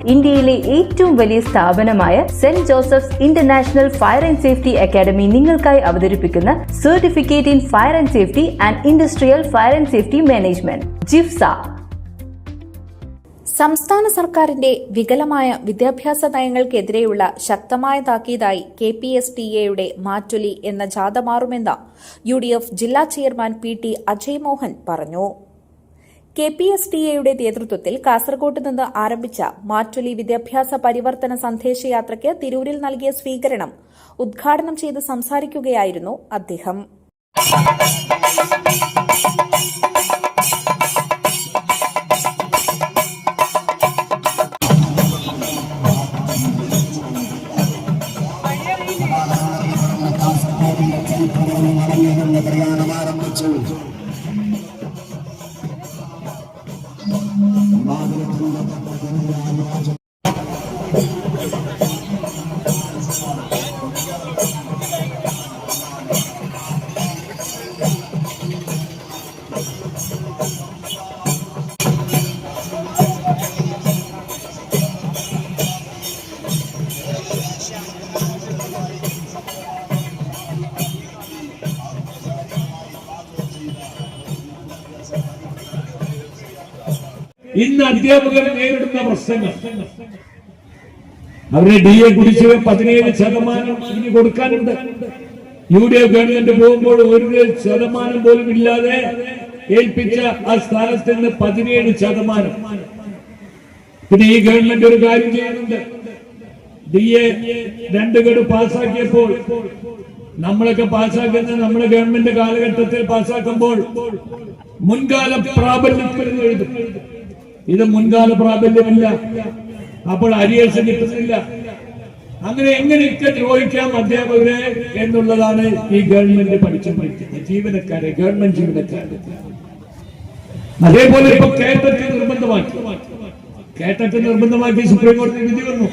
ഇന്ത്യയിലെ ഏറ്റവും വലിയ സ്ഥാപനമായ saint Joseph's international fire and safety academy നിങ്ങൾക്കായി അവതരിപ്പിക്കുന്ന certificate in fire and safety and industrial fire and safety management ജിഫ്സ. സംസ്ഥാന സർക്കാരിന്റെ വികലമായ വിദ്യാഭ്യാസ നയങ്ങൾക്കെതിരെയുള്ള ശക്തമായ താക്കീതായി കെ പി എസ് ടി എയുടെ മാറ്റൊലി എന്ന ജാഥ മാറുമെന്ന് യു ഡി എഫ് ജില്ലാ chairman P T Ajay Mohan പറഞ്ഞു. കെ പി എസ് ടി എയുടെ നേതൃത്വത്തിൽ കാസർകോട്ട് നിന്ന് ആരംഭിച്ച മാറ്റൊലി വിദ്യാഭ്യാസ പരിവർത്തന സന്ദേശയാത്രയ്ക്ക് തിരൂരിൽ നൽകിയ സ്വീകരണം ഉദ്ഘാടനം ചെയ്ത് സംസാരിക്കുകയായിരുന്നു അദ്ദേഹം. ആരംഭിച്ചു ഇന്ന് അധ്യാപകർ നേരിടുന്ന പ്രശ്നങ്ങൾ. അവരെ ഡി എ കുടിശ്ശിക പതിനേഴ് ശതമാനം ഇനി കൊടുക്കാനുണ്ട്. യു ഡി എഫ് ഗവൺമെന്റ് പോകുമ്പോൾ ഒരു ശതമാനം പോലും ഇല്ലാതെ ഏൽപ്പിച്ച ആ സ്ഥാനത്ത് നിന്ന് പതിനേഴ് ശതമാനം. പിന്നെ ഈ ഗവൺമെന്റ് ഒരു കാര്യം ചെയ്യുന്നുണ്ട്. ഡി എ രണ്ട് ഗഡു പാസ്സാക്കിയപ്പോൾ നമ്മളൊക്കെ പാസ്സാക്കുന്ന നമ്മുടെ ഗവൺമെന്റ് കാലഘട്ടത്തിൽ പാസ്സാക്കുമ്പോൾ മുൻകാല പ്രാബല്യത്തിൽ എഴുതും. ഇത് മുൻകാല പ്രാബല്യമില്ല. അപ്പോൾ അരിയേഴ്സ് കിട്ടുന്നില്ല അങ്ങനെ എങ്ങനെയൊക്കെ ദ്രോഹിക്കാം അധ്യാപകരെ എന്നുള്ളതാണ് ഈ ഗവൺമെന്റ് പഠിച്ചു പഠിക്കുന്നത് ജീവനക്കാരെ ഗവൺമെന്റ് ജീവനക്കാരെ. അതേപോലെ ഇപ്പൊ കേട്ടറ്റ് നിർബന്ധമാക്കി. കേട്ടറ്റ് നിർബന്ധമാക്കി സുപ്രീം കോടതി വിധി വന്നു.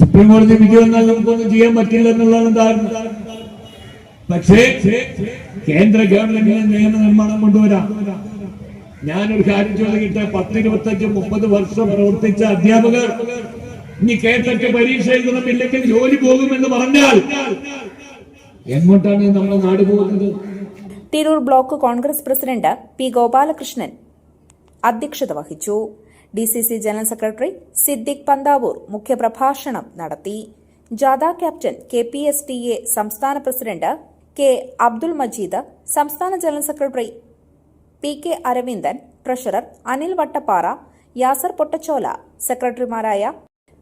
സുപ്രീം കോടതി വിധി വന്നാൽ നമുക്കൊന്നും ചെയ്യാൻ പറ്റില്ല എന്നുള്ളതാണ് ധാരണ. പക്ഷേ കേന്ദ്ര ഗവൺമെന്റിന് നിയമനിർമ്മാണം കൊണ്ടുവരാം. ഞാനൊരു കാര്യം ചോദിക്കട്ടെ? പത്തിരുപത്തഞ്ച് മുപ്പത് വർഷം പ്രവർത്തിച്ച അധ്യാപകർ ഇനി കേട്ടൊക്കെ പരീക്ഷ എഴുതണമില്ലെങ്കിൽ ജോലി പോകുമെന്ന് പറഞ്ഞാൽ എങ്ങോട്ടാണ് നമ്മുടെ നാട് പോകുന്നത്? Tirur block Congress president P Gopalakrishnan അധ്യക്ഷത വഹിച്ചു. D C C general secretary Siddique Panthavoor മുഖ്യപ്രഭാഷണം നടത്തി. ജാഥ captain K P S T A സംസ്ഥാന പ്രസിഡന്റ് കെ അബ്ദുൾ മജീദ് സംസ്ഥാന general secretary P K Aravindan treasurer Anil Vattappara Yasar Pottachola സെക്രട്ടറിമാരായ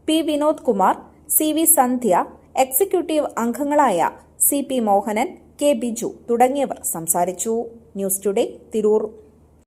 P Vinod Kumar C V Sandhya executive അംഗങ്ങളായ C P Mohanan K Biju തുടങ്ങിയവർ സംസാരിച്ചു. News today Tirur.